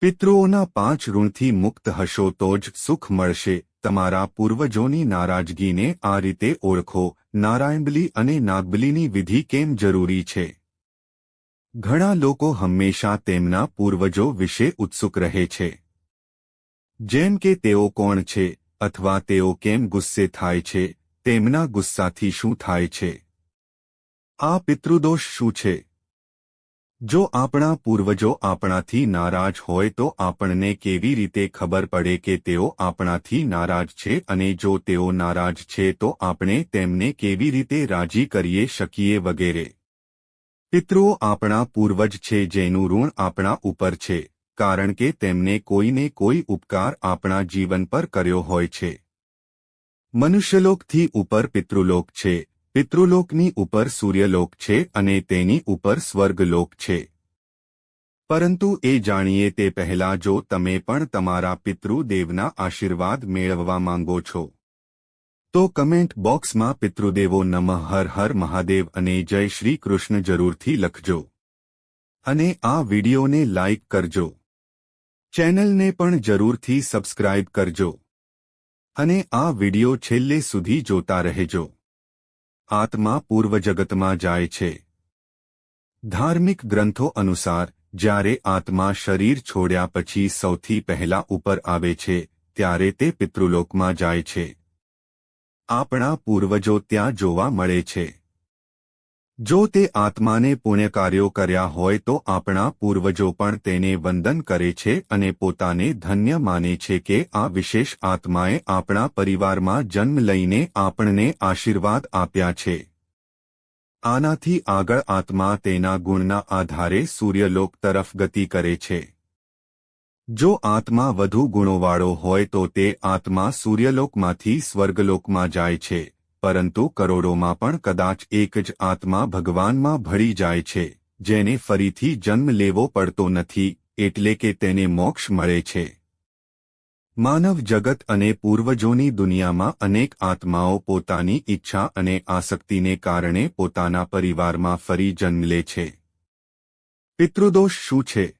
પિતૃઓના પાંચ ઋણથી મુક્ત હશો તો જ સુખ મળશે. તમારા પૂર્વજોની નારાજગીને આ રીતે ઓળખો. નારાયણબલી અને નાગબલીની વિધિ કેમ જરૂરી છે? ઘણા લોકો હંમેશા તેમના પૂર્વજો વિશે ઉત્સુક રહે છે. જેમ કે તેઓ કોણ છે? અથવા તેઓ કેમ ગુસ્સે થાય છે? તેમના ગુસ્સાથી શું થાય છે? આ પિતૃદોષ શું છે? જો આપણા પૂર્વજો આપણાથી નારાજ હોય તો આપણને કેવી રીતે ખબર પડે કે તેઓ આપણાથી નારાજ છે અને જો તેઓ નારાજ છે તો આપણે તેમને કેવી રીતે રાજી કરીએ શકીએ વગેરે. પિતૃઓ આપણા પૂર્વજ છે જેનું ઋણ આપણા ઉપર છે, કારણ કે તેમને કોઈને કોઈ ઉપકાર આપણા જીવન પર કર્યો હોય છે. મનુષ્યલોકથી ઉપર પિતૃલોક છે પિતૃલોકની ઉપર સૂર્યલોક છે અને તેની ઉપર સ્વર્ગલોક છે. પરંતુ એ જાણીએ તે પહેલા જો તમે પણ તમારા પિતૃદેવના આશીર્વાદ મેળવવા માંગો છો. તો કમેન્ટ બોક્સમાં પિતૃદેવો નમઃ, હર હર મહાદેવ અને જય શ્રી કૃષ્ણ જરૂરથી લખજો. અને આ વિડિયોને લાઇક કરજો. ચેનલને પણ જરૂરથી સબસ્ક્રાઇબ કરજો. અને આ વિડિયો છેલ્લે સુધી જોતા રહેજો. આત્મા પૂર્વજગતમાં જાય છે. ધાર્મિક ગ્રંથો અનુસાર, જ્યારે આત્મા શરીર છોડ્યા પછી સૌથી પહેલા ઉપર આવે છે, ત્યારે તે પિતૃલોકમાં જાય છે. આપણા પૂર્વજો ત્યાં જોવા મળે છે. જો તે આત્માને પુણ્યકાર્યો કર્યા હોય તો આપણા પૂર્વજો પણ તેને વંદન કરે છે અને પોતાને ધન્ય માને છે કે આ વિશેષ આત્માએ આપણા પરિવારમાં જન્મ લઈને આપણને આશીર્વાદ આપ્યા છે. આનાથી આગળ આત્મા તેના ગુણના આધારે સૂર્યલોક તરફ ગતિ કરે છે. જો આત્મા વધુ ગુણોવાળો હોય તો તે આત્મા સૂર્યલોકમાંથી સ્વર્ગલોકમાં જાય છે. પરંતુ કરોડોમાં પણ કદાચ એક જ આત્મા ભગવાનમાં ભળી જાય છે, જેને ફરીથી જન્મ લેવો પડતો નથી, એટલે કે તેને મોક્ષ મળે છે. માનવ જગત અને પૂર્વજોની દુનિયામાં અનેક આત્માઓ પોતાની ઈચ્છા અને આસક્તિને કારણે પોતાના પરિવારમાં ફરી જન્મ લે છે. પિતૃદોષ શું છે?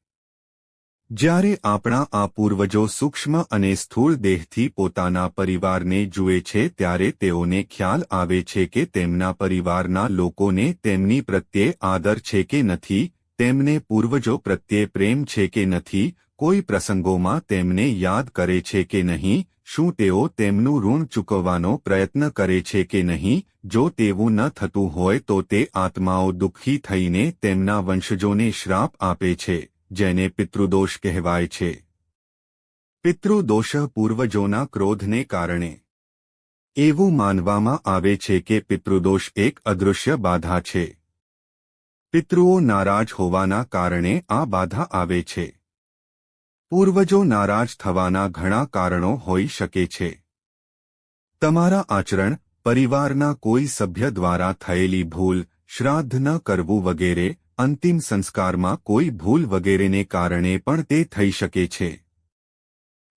જ્યારે આપણા આ પૂર્વજો સૂક્ષ્મ અને સ્થૂળ દેહથી પોતાના પરિવારને જુએ છે ત્યારે તેઓને ખ્યાલ આવે છે કે તેમના પરિવારના લોકોને તેમની પ્રત્યે આદર છે કે નથી, તેમને પૂર્વજો પ્રત્યે પ્રેમ છે કે નથી, કોઈ પ્રસંગોમાં તેમને યાદ કરે છે કે નહીં, શું તેઓ તેમનું ઋણ ચૂકવવાનો પ્રયત્ન કરે છે કે નહીં, જો તેવું ન થતું હોય તો તે આત્માઓ દુઃખી થઈને તેમના વંશજોને શ્રાપ આપે છે. જેને પિતૃદોષ કહેવાય છે. પિતૃદોષ પૂર્વજોના ક્રોધને કારણે. એવું માનવામાં આવે છે કે પિતૃદોષ એક અદૃશ્ય બાધા છે. પિતૃઓ નારાજ હોવાના કારણે આ બાધા આવે છે. પૂર્વજો નારાજ થવાના ઘણા કારણો હોઈ શકે છે. તમારા આચરણ પરિવારના કોઈ સભ્ય દ્વારા થયેલી ભૂલ, શ્રાદ્ધ ન કરવું વગેરે અંતિમ સંસ્કારમાં કોઈ ભૂલ વગેરેને કારણે પણ તે થઈ શકે છે.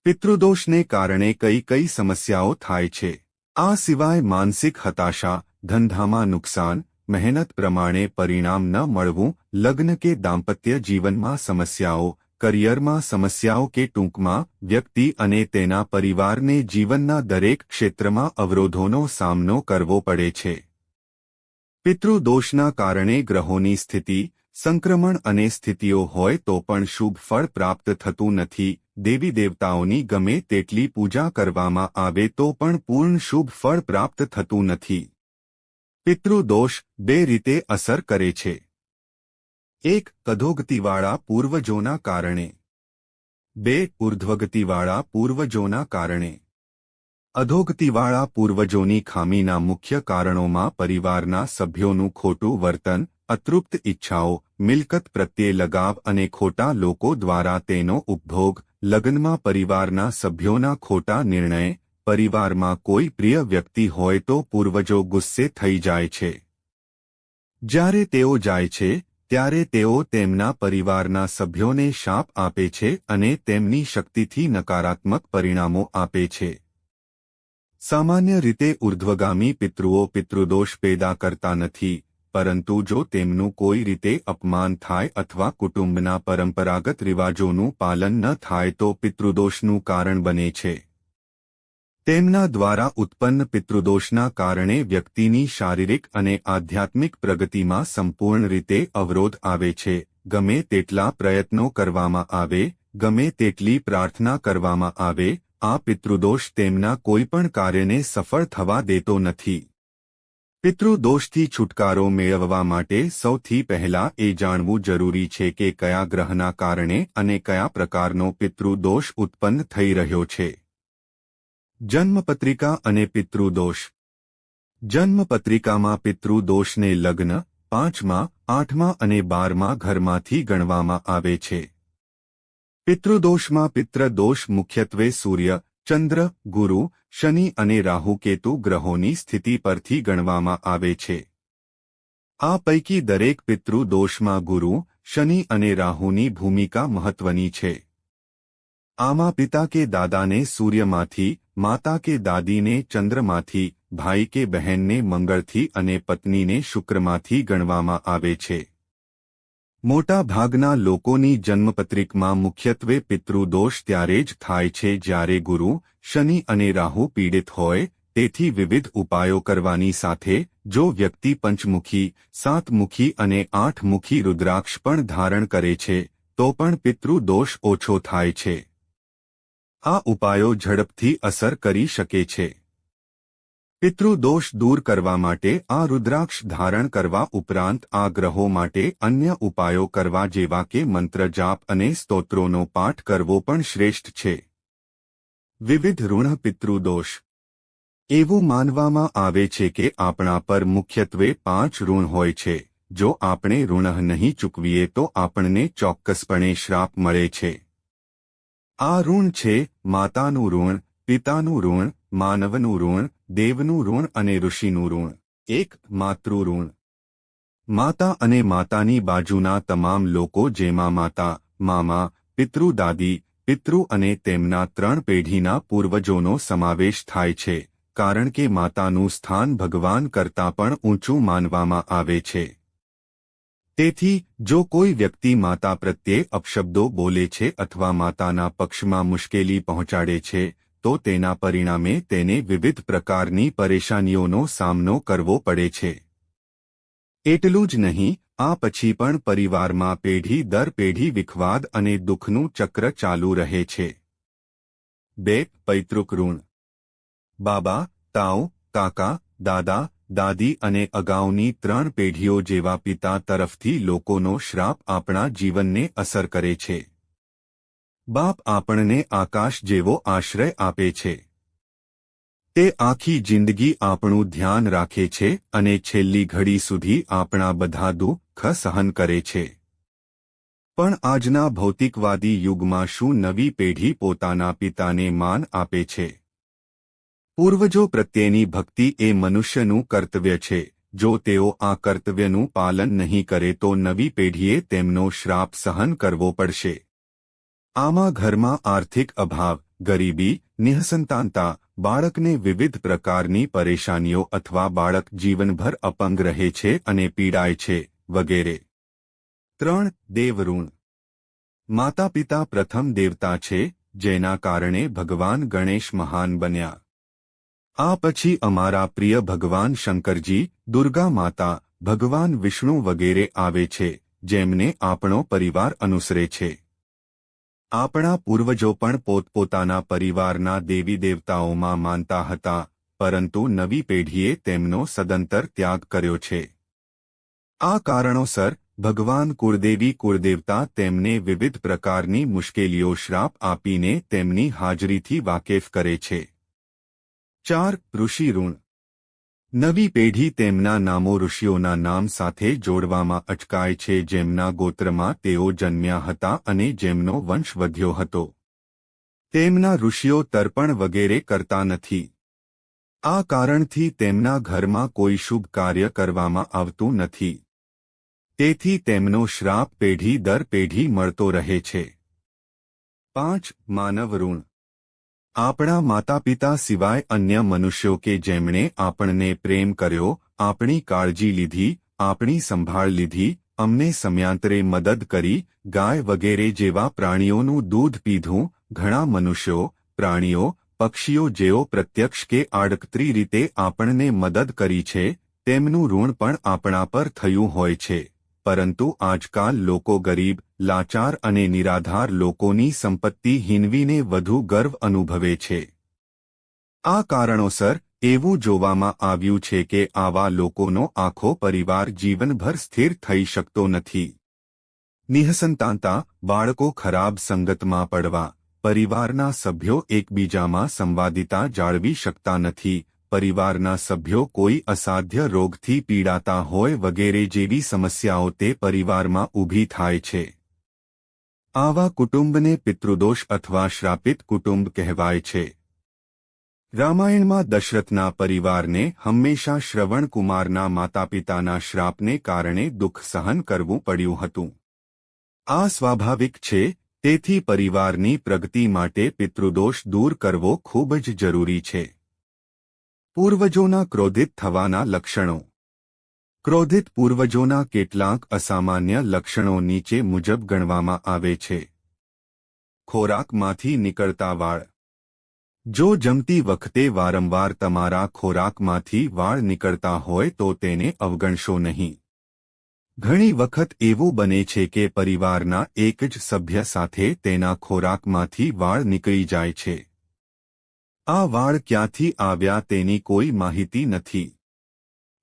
પિતૃદોષને કારણે કઈ કઈ સમસ્યાઓ થાય છે. આ સિવાય માનસિક હતાશા, ધંધામાં નુકસાન, મહેનત પ્રમાણે પરિણામ ન મળવું, લગ્ન કે દાંપત્ય જીવનમાં સમસ્યાઓ, કરિયરમાં સમસ્યાઓ કે ટૂંકમાં વ્યક્તિ અને તેના પરિવારને જીવનના દરેક ક્ષેત્રમાં અવરોધોનો સામનો કરવો પડે છે. પિતૃદોષના કારણે ગ્રહોની સ્થિતિ, સંક્રમણ અને સ્થિતિઓ હોય તો પણ શુભ ફળ પ્રાપ્ત થતું નથી. દેવી દેવતાઓની ગમે તેટલી પૂજા કરવામાં આવે તો પણ પૂર્ણ શુભ ફળ પ્રાપ્ત થતું નથી. પિતૃદોષ બે રીતે અસર કરે છે. એક, કધોગતિવાળા પૂર્વજોના કારણે. બે, ઉર્ધ્વગતિવાળા પૂર્વજોના કારણે. અધોગતિવાળા પૂર્વજોની ખામીના મુખ્ય કારણોમાં પરિવારના સભ્યોનું ખોટું વર્તન, અતૃપ્ત ઇચ્છાઓ મિલકત પ્રત્યે લગાવ અને ખોટા લોકો દ્વારા તેનો ઉપભોગ, લગ્નમાં પરિવારના સભ્યોના ખોટા નિર્ણય, પરિવારમાં કોઈ પ્રિય વ્યક્તિ હોય તો પૂર્વજો ગુસ્સે થઈ જાય છે. જ્યારે તેઓ જાય છે, ત્યારે તેઓ તેમના પરિવારના સભ્યોને શાપ આપે છે અને તેમની શક્તિથી નકારાત્મક પરિણામો આપે છે. સામાન્ય રીતે ઉર્ધ્વગામી પિતૃઓ પિતૃદોષ પેદા કરતા નથી, પરંતુ જો તેમનું કોઈ રીતે અપમાન થાય અથવા કુટુંબના પરંપરાગત રિવાજોનું પાલન ન થાય તો પિતૃદોષનું કારણ બને છે. તેમના દ્વારા ઉત્પન્ન પિતૃદોષના કારણે વ્યક્તિની શારીરિક અને આધ્યાત્મિક પ્રગતિમાં સંપૂર્ણ રીતે અવરોધ આવે છે, ગમે તેટલા પ્રયત્નો કરવામાં આવે, ગમે તેટલી પ્રાર્થના કરવામાં આવે આ પિતૃદોષ તેમના કોઈપણ કાર્યને સફળ થવા દેતો નથી. પિતૃદોષથી છુટકારો મેળવવા માટે સૌથી પહેલા એ જાણવું જરૂરી છે કે કયા ગ્રહના કારણે અને કયા પ્રકારનો પિતૃદોષ ઉત્પન્ન થઈ રહ્યો છે. જન્મપત્રિકા અને પિતૃદોષ. જન્મપત્રિકામાં પિતૃદોષને લગ્ન, પાંચમા, આઠમા અને બારમા ઘરમાંથી ગણવામાં આવે છે. પિતૃદોષમાં પિતૃદોષ મુખ્યત્વે સૂર્ય, ચંદ્ર, ગુરુ, શનિ અને રાહુકેતુ ગ્રહોની સ્થિતિ પરથી ગણવામાં આવે છે. આ પૈકી દરેક પિતૃદોષમાં ગુરુ, શનિ અને રાહુની ભૂમિકા મહત્વની છે. આમાં પિતા કે દાદાને સૂર્યમાંથી, માતા કે દાદીને ચંદ્રમાંથી, ભાઈ કે બહેનને મંગળથી અને પત્નીને શુક્રમાંથી ગણવામાં આવે છે. મોટા ભાગના લોકોની જન્મપત્રિકમાં મુખ્યત્વે પિતૃદોષ ત્યારે જ થાય છે જ્યારે ગુરુ, શનિ અને રાહુ પીડિત હોય, તેથી વિવિધ ઉપાયો કરવાની સાથે, જો વ્યક્તિ પંચમુખી, સાતમુખી અને આઠમુખી રુદ્રાક્ષ પણ ધારણ કરે છે, તો પણ પિતૃદોષ ઓછો થાય છે. આ ઉપાયો ઝડપથી અસર કરી શકે છે. પિતૃદોષ દૂર કરવા માટે આ રુદ્રાક્ષ ધારણ કરવા ઉપરાંત આ ગ્રહો માટે અન્ય ઉપાયો કરવા જેવા કે મંત્ર જાપ અને સ્તોત્રોનો પાઠ કરવો પણ શ્રેષ્ઠ છે. વિવિધ ઋણ પિતૃદોષ. એવું માનવામાં આવે છે કે આપણા પર મુખ્યત્વે પાંચ ઋણ હોય છે. જો આપણે ઋણ નહીં ચૂકવીએ તો આપણને ચોક્કસપણે શ્રાપ મળે છે. આ ઋણ છે માતાનું ઋણ, પિતાનું ઋણ, માનવનું ઋણ દેવનું ઋણ અને ઋષિનું ઋણ, એક માતૃ માતા અને માતાની બાજુના તમામ લોકો જેમાં માતા, મામા, પિતૃ દાદી, પિતૃ અને તેમના ત્રણ પેઢીના પૂર્વજોનો સમાવેશ થાય છે, કારણ કે માતાનું સ્થાન ભગવાન કરતાં પણ ઊંચું માનવામાં આવે છે. તેથી, જો કોઈ વ્યક્તિ માતા પ્રત્યે અપશબ્દો બોલે છે અથવા માતાના પક્ષમાં મુશ્કેલી પહોંચાડે છે તો તેના પરિણામે તેને વિવિધ પ્રકારની પરેશાનીઓનો સામનો કરવો પડે છે. એટલું જ નહીં, આ પછી પણ પરિવારમાં પેઢી દર પેઢી વિખવાદ અને દુઃખનું ચક્ર ચાલુ રહે છે. બે, પૈતૃક ઋણ. બાબા તાવ કાકા, દાદા, દાદી અને અગાઉની ત્રણ પેઢીઓ જેવા પિતા તરફથી લોકોનો શ્રાપ આપણા જીવનને અસર કરે છે. બાપ આપણને આકાશ જેવો આશ્રય આપે છે. તે આખી જિંદગી આપણું ધ્યાન રાખે છે અને છેલ્લી ઘડી સુધી આપણા બધા દુઃખ સહન કરે છે. પણ આજના ભૌતિકવાદી યુગમાં શું નવી પેઢી પોતાના પિતાને માન આપે છે? પૂર્વજો પ્રત્યેની ભક્તિ એ મનુષ્યનું કર્તવ્ય છે. જો તેઓ આ કર્તવ્યનું પાલન નહીં કરે તો નવી પેઢીએ તેમનો શ્રાપ સહન કરવો પડશે. આમાં ઘરમાં આર્થિક અભાવ, ગરીબી, નિઃસંતાનતા, બાળકને વિવિધ પ્રકારની પરેશાનીઓ અથવા બાળક જીવનભર અપંગ રહે છે અને પીડાય છે, વગેરે. ત્રણ, દેવઋણ. માતા પિતા પ્રથમ દેવતા છે, જેના કારણે ભગવાન ગણેશ મહાન બન્યા. આ પછી અમારા પ્રિય ભગવાન શંકરજી, દુર્ગા માતા, ભગવાન વિષ્ણુ વગેરે આવે છે, જેમને આપણો પરિવાર અનુસરે છે. આપણા પૂર્વજો પણ પોતપોતાના પરિવારના દેવી દેવતાઓમાં માનતા હતા, પરંતુ નવી પેઢીએ તેમનો સદંતર ત્યાગ કર્યો છે. આ કારણોસર, ભગવાન કુળદેવી કુળદેવતા તેમને વિવિધ પ્રકારની મુશ્કેલીઓ શ્રાપ આપીને તેમની હાજરીથી વાકેફ કરે છે. ચાર, ઋષિ ઋણ. નવી પેઢી તેમના નામો ઋષિઓના નામ સાથે જોડવામાં અટકાય છે જેમના ગોત્રમાં તેઓ જન્મ્યા હતા અને જેમનો વંશ વધ્યો હતો. તેમના ઋષિઓ તર્પણ વગેરે કરતા નથી. આ કારણથી તેમના ઘરમાં કોઈ શુભ કાર્ય કરવામાં આવતું નથી. તેથી તેમનો શ્રાપ પેઢી દર પેઢી મળતો રહે છે. પાંચ, માનવ ઋણ. આપણા માતા પિતા સિવાય અન્ય મનુષ્યો કે જેમણે આપણને પ્રેમ કર્યો, આપણી કાળજી લીધી, આપણી સંભાળ લીધી, અમને સમયાંતરે મદદ કરી, ગાય વગેરે જેવા પ્રાણીઓનું દૂધ પીધું, ઘણા મનુષ્યો, પ્રાણીઓ, પક્ષીઓ જેઓ પ્રત્યક્ષ કે આડકતરી રીતે આપણને મદદ કરી છે, તેમનું ઋણ પણ આપણા પર થયું હોય છે. પરંતુ આજકાલ લોકો ગરીબ લાચાર અને નિરાધાર લોકોની સંપત્તિ હિનવીને વધુ ગર્વ અનુભવે છે. આ કારણોસર એવું જોવામાં આવ્યું છે કે આવા લોકોનો આખો પરિવાર જીવનભર સ્થિર થઈ શકતો નથી. નિહસંતાતા બાળકો ખરાબ સંગતમાં પડવા, પરિવારના સભ્યો એકબીજામાં સંવાદિતા જાળવી શકતા નથી, પરિવારના સભ્યો કોઈ અસાધ્ય રોગથી પીડાતા હોય વગેરે જેવી સમસ્યાઓ તે પરિવારમાં ઊભી થાય છે. આવા કુટુંબને પિતૃદોષ અથવા શ્રાપિત કુટુંબ કહેવાય છે. રામાયણમાં દશરથના પરિવારને હંમેશા શ્રવણકુમારના માતાપિતાના શ્રાપને કારણે દુઃખ સહન કરવું પડ્યું હતું. આ સ્વાભાવિક છે, તેથી પરિવારની પ્રગતિ માટે પિતૃદોષ દૂર કરવો ખૂબ જ જરૂરી છે. પૂર્વજોના ક્રોધિત થવાના લક્ષણો ક્રોધિત પૂર્વજોના કેટલાક અસામાન્ય લક્ષણો નીચે મુજબ ગણવામાં આવે છે. ખોરાકમાંથી નીકળતા વાળ. જો જમતી વખતે વારંવાર તમારા ખોરાકમાંથી વાળ નીકળતા હોય તો તેને અવગણશો નહીં. ઘણી વખત એવું બને છે કે પરિવારના એક જ સભ્ય સાથે તેના ખોરાકમાંથી વાળ નીકળી જાય છે. આ વાળ ક્યાંથી આવ્યા તેની કોઈ માહિતી નથી.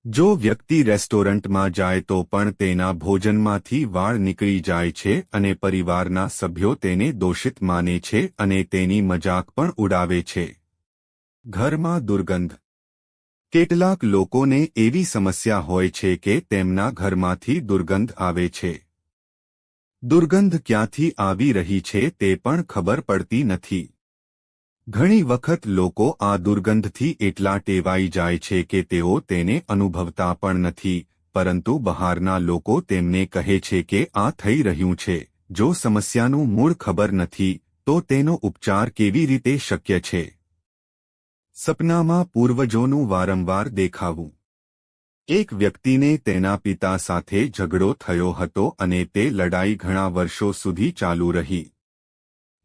જો વ્યક્તિ રેસ્ટોરન્ટમાં જાય તો પણ તેના ભોજનમાંથી વાળ નીકળી જાય છે અને પરિવારના સભ્યો તેને દોષિત માને છે અને તેની મજાક પણ ઉડાવે છે. ઘરમાં દુર્ગંધ. કેટલાક લોકોને એવી સમસ્યા હોય છે કે તેમના ઘરમાંથી દુર્ગંધ આવે છે. દુર્ગંધ ક્યાંથી આવી રહી છે તે પણ ખબર પડતી નથી. ઘણી વખત લોકો આ દુર્ગંધથી એટલા ટેવાઈ જાય છે કે તેઓ તેને અનુભવતા પણ નથી, પરંતુ બહારના લોકો તેમને કહે છે કે આ થઈ રહ્યું છે. જો સમસ્યાનું મૂળ ખબર નથી, તો તેનો ઉપચાર કેવી રીતે શક્ય છે? સપનામાં પૂર્વજોનું વારંવાર દેખાવું. એક વ્યક્તિને તેના પિતા સાથે ઝઘડો થયો હતો અને તે લડાઈ ઘણા વર્ષો સુધી ચાલુ રહી.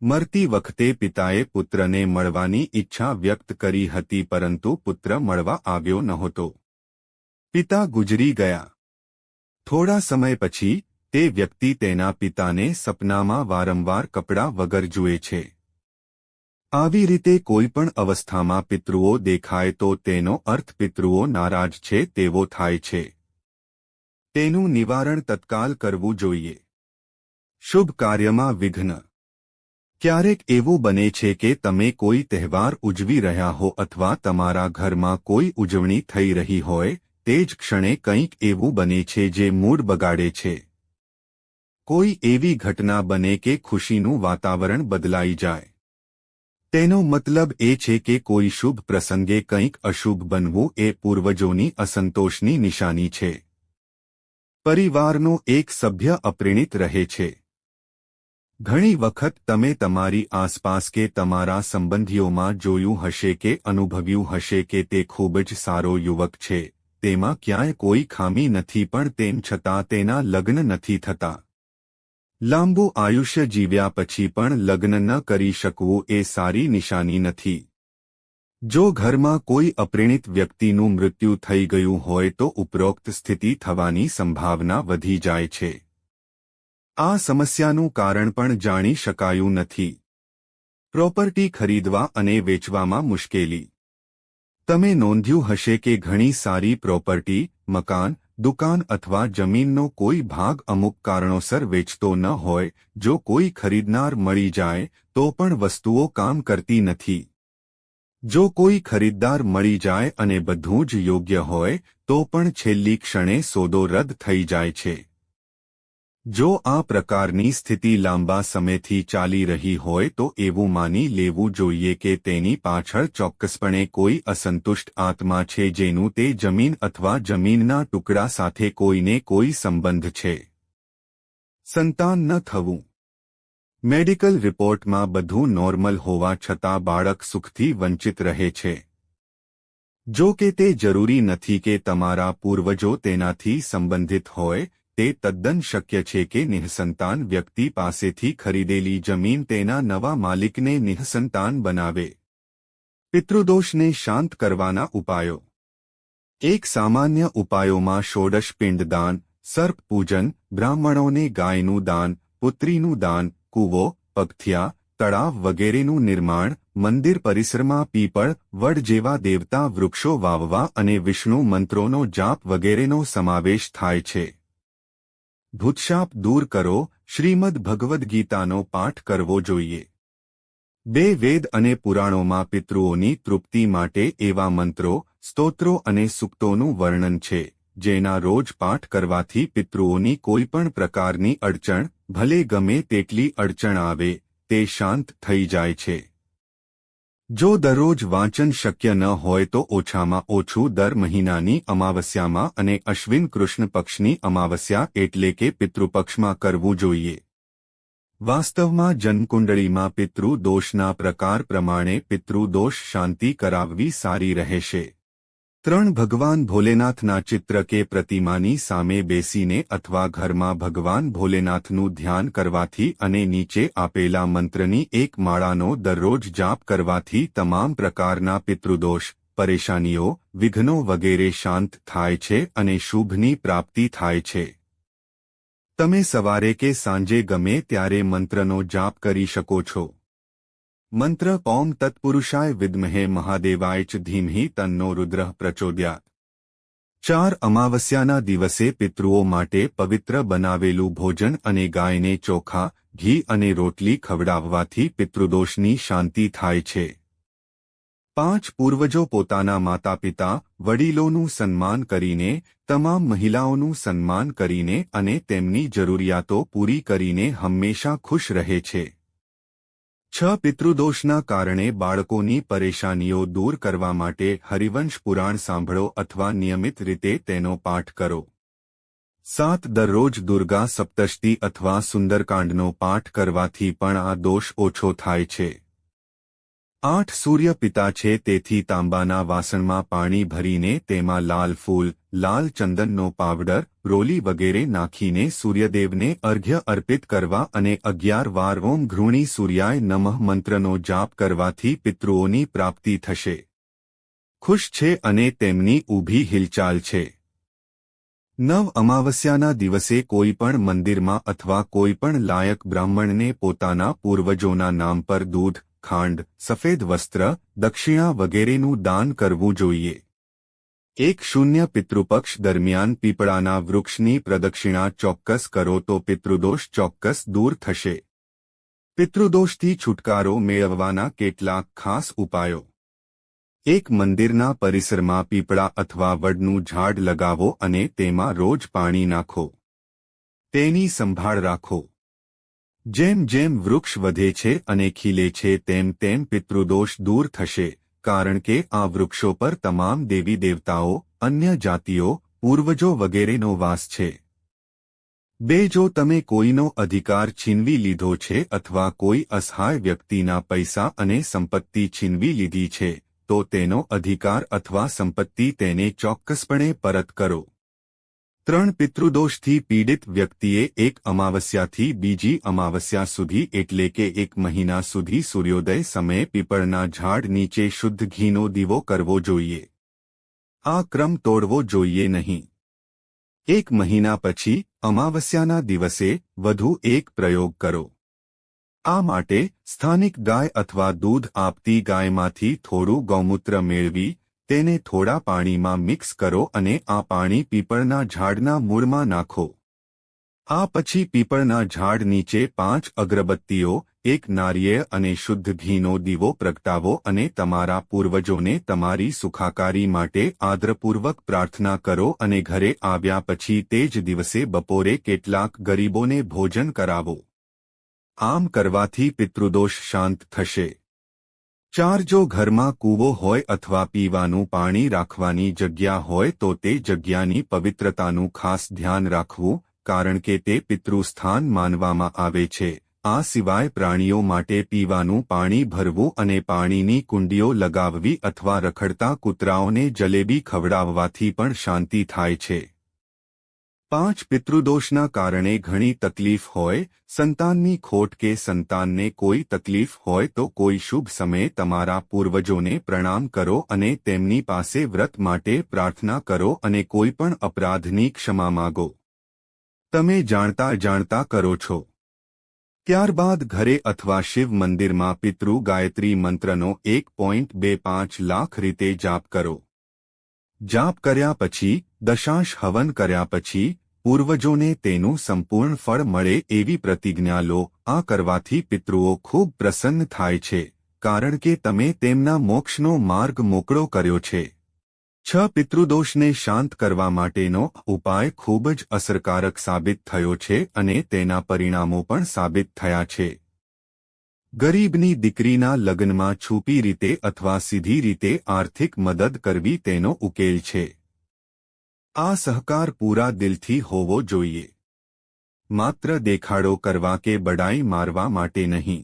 મરતી વખતે પિતાએ પુત્રને મળવાની ઈચ્છા વ્યક્ત કરી હતી પરંતુ પુત્ર મળવા આવ્યો નહોતો. પિતા ગુજરી ગયા. થોડા સમય પછી, તે વ્યક્તિ તેના પિતાને સપનામાં વારંવાર કપડાં વગર જુએ છે. આવી રીતે કોઈ પણ અવસ્થામાં પિતૃઓ દેખાય તો તેનો અર્થ પિતૃઓ નારાજ છે તેવો થાય છે. તેનું નિવારણ તત્કાલ કરવું જોઈએ. શુભ કાર્યમાં વિઘ્ન. ક્યારેક એવું બને છે કે તમે કોઈ તહેવાર ઉજવી રહ્યા હો અથવા તમારા ઘરમાં કોઈ ઉજવણી થઈ રહી હોય, તે જ ક્ષણે કંઈક એવું બને છે જે મૂડ બગાડે છે. કોઈ એવી ઘટના બને કે ખુશીનું વાતાવરણ બદલાઈ જાય. તેનો મતલબ એ છે કે કોઈ શુભ પ્રસંગે કંઈક અશુભ બનવું એ પૂર્વજોની અસંતોષની નિશાની છે. પરિવારનો એક સભ્ય અપ્રેણિત રહે છે. ઘણી વખત તમે તમારી આસપાસ કે તમારા સંબંધીઓમાં જોયું હશે કે અનુભવ્યું હશે કે તે ખૂબ જ સારો યુવક છે, તેમાં ક્યાંય કોઈ ખામી નથી પણ તેમ છતાં તેના લગ્ન નથી થતા. લાંબુ આયુષ્ય જીવ્યા પછી પણ લગ્ન ન કરી શકવું એ સારી નિશાની નથી. જો ઘરમાં કોઈ અપરિણિત વ્યક્તિનું મૃત્યુ થઈ ગયું હોય તો ઉપરોક્ત સ્થિતિ થવાની સંભાવના વધી જાય છે. આ સમસ્યાનું કારણ પણ જાણી શકાયું નથી. પ્રોપર્ટી ખરીદવા અને વેચવામાં મુશ્કેલી. તમે નોંધ્યું હશે કે ઘણી સારી પ્રોપર્ટી, મકાન, દુકાન અથવા જમીનનો કોઈ ભાગ અમુક કારણોસર વેચતો ન હોય, જો કોઈ ખરીદનાર મળી જાય, તો પણ વસ્તુઓ કામ કરતી નથી. જો કોઈ ખરીદદાર મળી જાય અને બધું જ યોગ્ય હોય, તો પણ છેલ્લી ક્ષણે સોદો રદ થઈ જાય છે. જો આ પ્રકારની સ્થિતિ લાંબા સમયથી ચાલી રહી હોય તો એવું માની લેવું જોઈએ કે તેની પાછળ ચોક્કસપણે કોઈ અસંતુષ્ટ આત્મા છે જેનું તે જમીન અથવા જમીનના ટુકડા સાથે કોઈને કોઈ સંબંધ છે. સંતાન ન થવું. મેડિકલ રિપોર્ટમાં બધું નોર્મલ હોવા છતાં બાળક સુખથી વંચિત રહે છે. જો કે તે જરૂરી નથી કે તમારા પૂર્વજો તેનાથી સંબંધિત હોય તે તદ્દન શક્ય છે કે નિઃસંતાન વ્યક્તિ પાસેથી ખરીદેલી જમીન તેના નવા માલિકને નિઃસંતાન બનાવે. પિતૃદોષને શાંત કરવાના ઉપાયો. એક સામાન્ય ઉપાયોમાં ષોડશ પિંડદાન સર્પ પૂજન, બ્રાહ્મણોને ગાયનું દાન, પુત્રીનું દાન, કૂવો, પગથિયા, તળાવ વગેરેનું નિર્માણ, મંદિર પરિસરમાં પીપળ, વડ જેવા દેવતા વૃક્ષો વાવવા અને વિષ્ણુ મંત્રોનો જાપ વગેરેનો સમાવેશ થાય છે. ભૂતશાપ દૂર કરો, શ્રીમદ ભગવદ્ ગીતાનો પાઠ કરવો જોઈએ. બે વેદ અને પુરાણોમાં પિતૃઓની તૃપ્તિ માટે એવા મંત્રો, સ્તોત્રો અને સૂક્તોનું વર્ણન છે, જેના રોજ પાઠ કરવાથી પિતૃઓની કોઈપણ પ્રકારની અડચણ, ભલે ગમે તેટલી અડચણ આવે, તે શાંત થઈ જાય છે. જો દરરોજ વાંચન શક્ય ન હોય તો ઓછામાં ઓછું દર મહિનાની અમાવસ્યામાં અને અશ્વિન કૃષ્ણ પક્ષની અમાવસ્યા એટલે કે પિતૃપક્ષમાં કરવું જોઈએ. વાસ્તવમાં જન્મકુંડળીમાં પિતૃ દોષના પ્રકાર પ્રમાણે પિતૃદોષ શાંતિ કરાવવી સારી રહેશે. ત્રણ ભગવાન ભોલેનાથના ચિત્ર કે પ્રતિમાની સામે બેસીને અથવા ઘરમાં ભગવાન ભોલેનાથનું ધ્યાન કરવાથી અને નીચે આપેલા મંત્રની એક માળાનો દરરોજ જાપ કરવાથી તમામ પ્રકારના પિતૃદોષ, પરેશાનીઓ, વિઘ્નો વગેરે શાંત થાય છે અને શુભની પ્રાપ્તિ થાય છે. તમે સવારે કે સાંજે ગમે ત્યારે મંત્રનો જાપ કરી શકો છો. મંત્ર ઓમ તત્પુરુષાય વિદ્મહે મહાદેવાય ચ ધીમહિ તન્નો રુદ્ર પ્રચોદ્યાત. ચાર અમાવસ્યાના દિવસે પિતૃઓ માટે પવિત્ર બનાવેલું ભોજન અને ગાયને ચોખા, ઘી અને રોટલી ખવડાવવાથી પિતૃદોષની શાંતિ થાય છે. પાંચ પૂર્વજો પોતાના માતાપિતા વડીલોનું સન્માન કરીને, તમામ મહિલાઓનું સન્માન કરીને અને તેમની જરૂરિયાતો પૂરી કરીને હંમેશા ખુશ રહે છે. છ પિતૃદોષના કારણે બાળકોની પરેશાનીઓ દૂર કરવા માટે હરિવંશ પુરાણ સાંભળો અથવા નિયમિત રીતે તેનો પાઠ કરો. સાત દરરોજ દુર્ગા સપ્તષ્ટી અથવા સુંદરકાંડનો પાઠ કરવાથી પણ આ દોષ ઓછો થાય છે. આઠ સૂર્ય પિતા છે તેથી તાંબાના વાસણમાં પાણી ભરીને તેમાં લાલ ફૂલ, લાલ ચંદનનો પાવડર, રોલી વગેરે નાખીને સૂર્યદેવને અર્ઘ્ય અર્પિત કરવા અને અગિયાર વાર ઓમ ઘૃણી સૂર્યાય નમઃ મંત્રનો જાપ કરવાથી પિતૃઓની પ્રાપ્તિ થશે. ખુશ છે અને તેમની ઊભી હિલચાલ છે. નવ અમાવસ્યાના દિવસે કોઈપણ મંદિરમાં અથવા કોઈપણ લાયક બ્રાહ્મણને પોતાના પૂર્વજોના નામ પર દૂધ ખાંડ, સફેદ વસ્ત્ર, દક્ષિણા વગેરેનું દાન કરવું જોઈએ. એક શૂન્ય પિતૃપક્ષ દરમિયાન પીપળાના વૃક્ષની પ્રદક્ષિણા ચોક્કસ કરો તો પિતૃદોષ ચોક્કસ દૂર થશે. પિતૃદોષથી છુટકારો મેળવવાના કેટલાક ખાસ ઉપાયો. એક મંદિરના પરિસરમાં પીપળા અથવા વડનું ઝાડ લગાવો અને તેમાં રોજ પાણી નાખો. તેની સંભાળ રાખો. જેમ જેમ વૃક્ષ વધે છે અને ખીલે છે, તેમ તેમ પિતૃદોષ દૂર થશે, કારણ કે આ વૃક્ષો પર તમામ દેવી દેવતાઓ, અન્ય જાતિઓ, પૂર્વજો વગેરેનો વાસ છે. બે, જો તમે કોઈનો અધિકાર છીનવી લીધો છે અથવા કોઈ અસહાય વ્યક્તિના પૈસા અને સંપત્તિ છીનવી લીધી છે, તો તેનો અધિકાર અથવા સંપત્તિ તેને ચોક્કસપણે પરત કરો. ત્રણ પિતૃદોષથી પીડિત વ્યક્તિએ એક અમાવસ્યાથી બીજી અમાવસ્યા સુધી એટલે કે એક મહિના સુધી સૂર્યોદય સમયે પીપળના ઝાડ નીચે શુદ્ધ ઘીનો દીવો કરવો જોઈએ. આ ક્રમ તોડવો જોઈએ નહીં. એક મહિના પછી અમાવસ્યાના દિવસે વધુ એક પ્રયોગ કરો. આ માટે સ્થાનિક ગાય અથવા દૂધ આપતી ગાયમાંથી થોડું ગૌમૂત્ર મેળવી તેને થોડા પાણીમાં મિક્સ કરો અને આ પાણી પીપળના ઝાડના મૂળમાં નાખો. આ પછી પીપળના ઝાડ નીચે પાંચ અગરબત્તીઓ, એક નારિયેળ અને શુદ્ધ ઘીનો દીવો પ્રગટાવો અને તમારા પૂર્વજોને તમારી સુખાકારી માટે આદરપૂર્વક પ્રાર્થના કરો અને ઘરે આવ્યા પછી તે જ દિવસે બપોરે કેટલાક ગરીબોને ભોજન કરાવો. આમ કરવાથી પિતૃદોષ શાંત થશે. ચાર જો ઘરમાં કૂવો હોય અથવા પીવાનું પાણી રાખવાની જગ્યા હોય તો તે જગ્યાની પવિત્રતાનું ખાસ ધ્યાન રાખવું, કારણ કે તે પિતૃસ્થાન માનવામાં આવે છે. આ સિવાય પ્રાણીઓ માટે પીવાનું પાણી ભરવું અને પાણીની કુંડીઓ લગાવવી અથવા રખડતા કૂતરાઓને જલેબી ખવડાવવાથી પણ શાંતિ થાય છે. પાંચ પિતૃદોષના કારણે ઘણી તકલીફ હોય, સંતાનની ખોટ કે સંતાનને કોઈ તકલીફ હોય તો કોઈ શુભ સમયે તમારા પૂર્વજોને પ્રણામ કરો અને તેમની પાસે વ્રત માટે પ્રાર્થના કરો અને કોઈ પણ અપરાધની ક્ષમા માગો. તમે જાણતા જાણતા કરો છો. ત્યારબાદ ઘરે અથવા શિવ મંદિરમાં પિતૃ ગાયત્રી મંત્રનો એક પોઈન્ટ બે પાંચ લાખ રીતે જાપ કરો. જાપ કર્યા પછી, દશાંશ હવન કર્યા પછી, પૂર્વજોને તેનું સંપૂર્ણ ફળ મળે એવી પ્રતિજ્ઞા લો, આ કરવાથી પિતૃઓ ખૂબ પ્રસન્ન થાય છે, કારણ કે તમે તેમના મોક્ષનો માર્ગ મોકળો કર્યો છે. છ પિતૃદોષને શાંત કરવા માટેનો ઉપાય ખૂબ જ અસરકારક સાબિત થયો છે અને તેના પરિણામો પણ સાબિત થયા છે. ગરીબની દીકરીના લગ્નમાં છૂપી રીતે અથવા સીધી રીતે આર્થિક મદદ કરવી તેનો ઉકેલ છે. આ સહકાર પૂરા દિલથી હોવો જોઈએ. માત્ર દેખાડો કરવા કે બડાઈ મારવા માટે નહીં.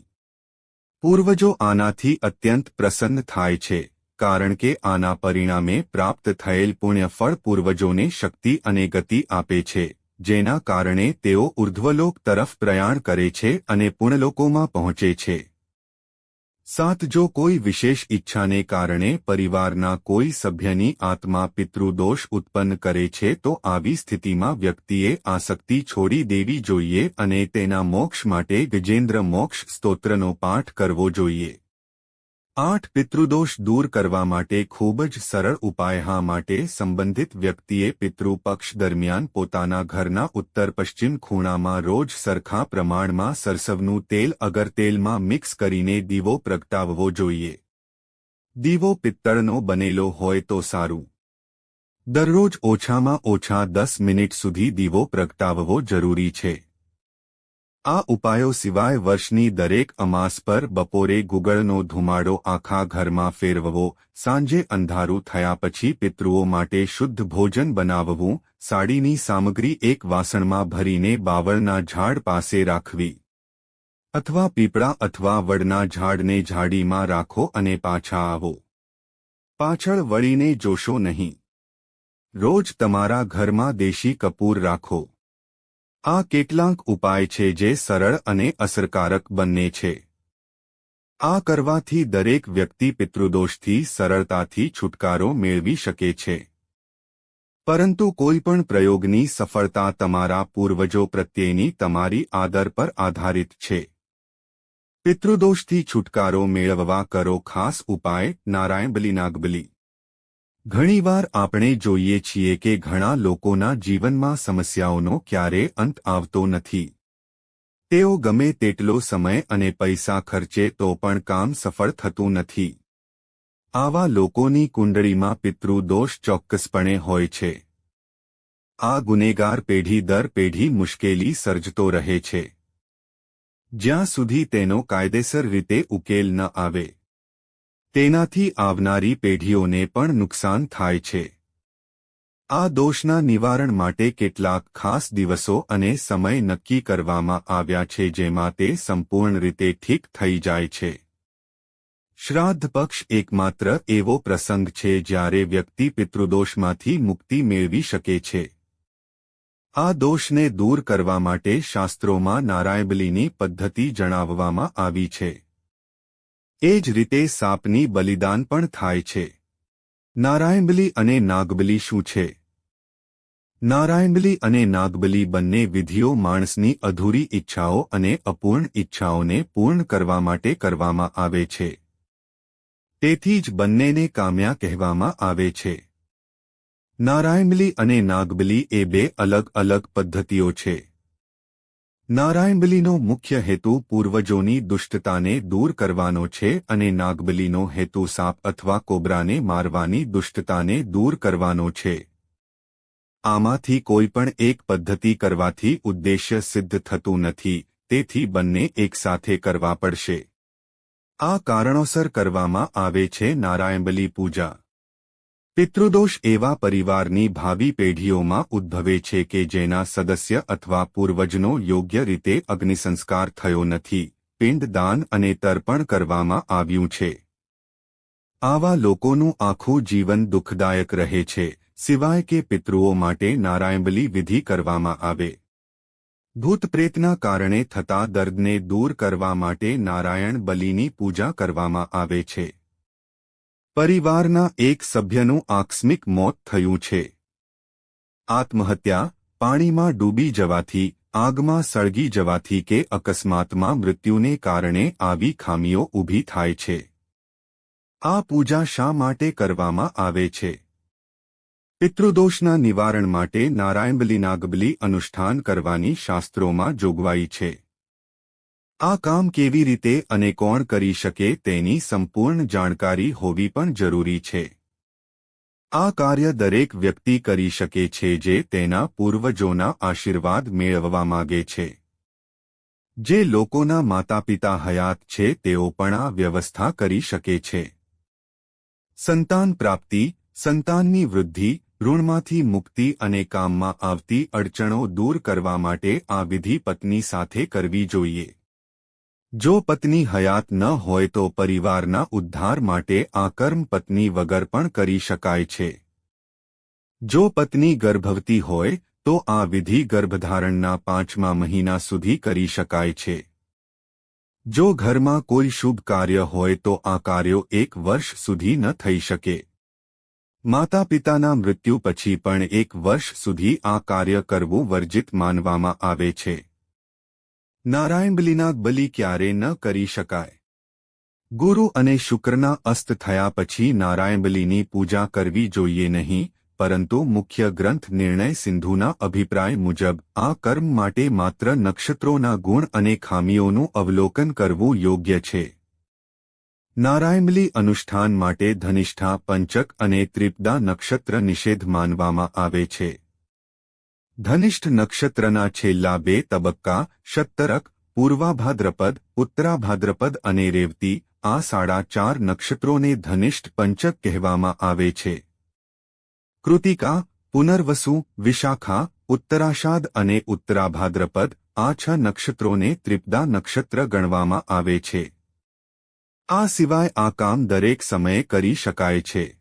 પૂર્વજો આનાથી અત્યંત પ્રસન્ન થાય છે, કારણ કે આના પરિણામે પ્રાપ્ત થયેલ પુણ્યફળ પૂર્વજોને શક્તિ અને ગતિ આપે છે. જેના કારણે તેઓ ઉર્ધ્વલોક તરફ પ્રયાણ કરે છે અને પૂર્ણલોકોમાં પહોંચે છે. સાત, જો કોઈ વિશેષ ઈચ્છાને કારણે પરિવારના કોઈ સભ્યની આત્મા પિતૃદોષ ઉત્પન્ન કરે છે, તો આવી સ્થિતિમાં વ્યક્તિએ આસક્તિ છોડી દેવી જોઈએ અને તેના મોક્ષ માટે ગજેન્દ્ર મોક્ષ સ્તોત્રનો પાઠ કરવો જોઈએ. આઠ પિતૃદોષ દૂર કરવા માટે ખૂબ જ સરળ ઉપાય હા માટે સંબંધિત વ્યક્તિએ પિતૃપક્ષ દરમિયાન પોતાના ઘરના ઉત્તર પશ્ચિમ ખૂણામાં રોજ સરખા પ્રમાણમાં સરસવનું તેલ અગર તેલમાં મિક્સ કરીને દીવો પ્રગટાવવો જોઈએ. દીવો પિત્તળનો બનેલો હોય તો સારું. દરરોજ ઓછામાં ઓછા દસ મિનિટ સુધી દીવો પ્રગટાવવો જરૂરી છે. આ ઉપાયો સિવાય વર્ષની દરેક અમાસ પર બપોરે ગુગળનો ધુમાડો આખા ઘરમાં ફેરવવો, સાંજે અંધારું થયા પછી પિતૃઓ માટે શુદ્ધ ભોજન બનાવવું, સાડીની સામગ્રી એક વાસણમાં ભરીને બાવળના ઝાડ પાસે રાખવી. અથવા પીપળા અથવા વડના ઝાડને ઝાડીમાં રાખો અને પાછા આવો. પાછળ વળીને જોશો નહીં. રોજ તમારા ઘરમાં દેશી કપૂર રાખો. આ કેટલાક ઉપાય છે જે સરળ અને અસરકારક બંને છે. આ કરવાથી દરેક વ્યક્તિ પિતૃદોષથી સરળતાથી છુટકારો મેળવી શકે છે. પરંતુ કોઈપણ પ્રયોગની સફળતા તમારા પૂર્વજો પ્રત્યેની તમારી આદર પર આધારિત છે. પિતૃદોષથી છુટકારો મેળવવા કરો ખાસ ઉપાય નારાયણ નાગબલી. ઘણીવાર આપણે જોઈએ છીએ કે ઘણા લોકોના જીવનમાં સમસ્યાઓનો ક્યારે અંત આવતો નથી. તેઓ ગમે તેટલો સમય અને પૈસા ખર્ચે તો પણ કામ સફળ થતું નથી. આવા લોકોની કુંડળીમાં પિતૃદોષ ચોક્કસપણે હોય છે. આ ગુનેગાર પેઢી દર પેઢી મુશ્કેલી સર્જતો રહે છે. જ્યાં સુધી તેનો કાયદેસર રીતે ઉકેલ ન આવે. તેનાથી આવનારી પેઢીઓને પણ નુકસાન થાય છે. આ દોષના નિવારણ માટે કેટલાક ખાસ દિવસો અને સમય નક્કી કરવામાં આવ્યા છે જેમાં તે સંપૂર્ણ રીતે ઠીક થઈ જાય છે. શ્રાદ્ધ પક્ષ એકમાત્ર એવો પ્રસંગ છે જ્યારે વ્યક્તિ પિતૃદોષમાંથી મુક્તિ મેળવી શકે છે. આ દોષને દૂર કરવા માટે શાસ્ત્રોમાં નારાયબલીની પદ્ધતિ જણાવવામાં આવી છે. એ જ રીતે સાપની બલિદાન પણ થાય છે. નારાયણબલી અને નાગબલી શું છે? નારાયણબલી અને નાગબલી બંને વિધિઓ માણસની અધૂરી ઈચ્છાઓ અને અપૂર્ણ ઈચ્છાઓને પૂર્ણ કરવા માટે કરવામાં આવે છે. તેથી જ બંનેને કામ્યા કહેવામાં આવે છે. નારાયણબલી અને નાગબલી એ બે અલગ અલગ પદ્ધતિઓ છે. નારાયણબલીનો મુખ્ય હેતુ પૂર્વજોની દુષ્ટતાને દૂર કરવાનો છે અને નાગબલીનો હેતુ સાપ અથવા કોબરાને મારવાની દુષ્ટતાને દૂર કરવાનો છે. આમાંથી કોઈપણ એક પદ્ધતિ કરવાથી ઉદ્દેશ્ય સિદ્ધ થતું નથી, તેથી બંને એકસાથે કરવા પડશે. આ કારણોસર કરવામાં આવે છે નારાયણબલી પૂજા. પિતૃદોષ એવા પરિવારની ભાવિ પેઢીઓમાં ઉદ્ભવે છે કે જેના સદસ્ય અથવા પૂર્વજનો યોગ્ય રીતે અગ્નિસંસ્કાર થયો નથી, પિંડદાન અને તર્પણ કરવામાં આવ્યું છે. આવા લોકોનું આખું જીવન દુઃખદાયક રહે છે, સિવાય કે પિતૃઓ માટે નારાયણબલી વિધિ કરવામાં આવે. ભૂત પ્રેતના કારણે થતા દર્દને દૂર કરવા માટે નારાયણ બલિની પૂજા કરવામાં આવે છે. પરિવારના એક સભ્યનું આકસ્મિક મોત થયું છે. આત્મહત્યા પાણીમાં ડૂબી જવાથી, આગમાં સળગી જવાથી કે અકસ્માતમાં મૃત્યુને કારણે આવી ખામીઓ ઊભી થાય છે. આ પૂજા શા માટે કરવામાં આવે છે? પિતૃદોષના નિવારણ માટે નારાયણબલી નાગબલી અનુષ્ઠાન કરવાની શાસ્ત્રોમાં જોગવાઈ છે. આ કામ કેવી રીતે અને કોણ કરી શકે તેની સંપૂર્ણ જાણકારી હોવી પણ જરૂરી છે. આ કાર્ય દરેક વ્યક્તિ કરી શકે છે જે તેના પૂર્વજોના આશીર્વાદ મેળવવા માગે છે. જે લોકોના માતાપિતા હયાત છે તેઓ પણ આ વ્યવસ્થા કરી શકે છે. સંતાન પ્રાપ્તિ, સંતાનની વૃદ્ધિ, ઋણમાંથી મુક્તિ અને કામમાં આવતી અડચણો દૂર કરવા માટે આ વિધિ પત્ની સાથે કરવી જોઈએ. જો પત્ની હયાત ન હોય તો પરિવારના ઉદ્ધાર માટે આ કર્મ પત્ની વગર પણ કરી શકાય છે. જો પત્ની ગર્ભવતી હોય, તો આ વિધિ ગર્ભધારણના પાંચમા મહિના સુધી કરી શકાય છે. જો ઘરમાં કોઈ શુભ કાર્ય હોય તો આ કાર્યો એક વર્ષ સુધી ન થઈ શકે. માતા પિતાના મૃત્યુ પછી પણ એક વર્ષ સુધી આ કાર્ય કરવું વર્જિત માનવામાં આવે છે. નારાયણ બલિ ક્યારે ન કરી શકાય. ગુરુ અને શુક્રના અસ્ત થયા પછી નારાયણબલીની પૂજા કરવી જોઈએ નહીં, પરંતુ મુખ્ય ગ્રંથ નિર્ણય સિંધુના અભિપ્રાય મુજબ, આ કર્મ માટે માત્ર નક્ષત્રોના ગુણ અને ખામીઓનું અવલોકન કરવું યોગ્ય છે. નારાયણલી અનુષ્ઠાન માટે ધનિષ્ઠા, પંચક અને ત્રિપદા નક્ષત્ર નિષેધ માનવામાં આવે છે. ધનિષ્ઠ નક્ષત્રના છેલ્લા બે તબક્કા શત્તરક, પૂર્વાભાદ્રપદ, ઉત્તરાભાદ્રપદ અને રેવતી, આ સાડા ચાર નક્ષત્રોને ધનિષ્ઠ પંચક કહેવામાં આવે છે. કૃતિકા, પુનર્વસુ, વિશાખા, ઉત્તરાષાદ અને ઉત્તરાભાદ્રપદ, આ છ નક્ષત્રોને ત્રિપદા નક્ષત્ર ગણવામાં આવે છે. આ સિવાય આ કામ દરેક સમયે કરી શકાય છે.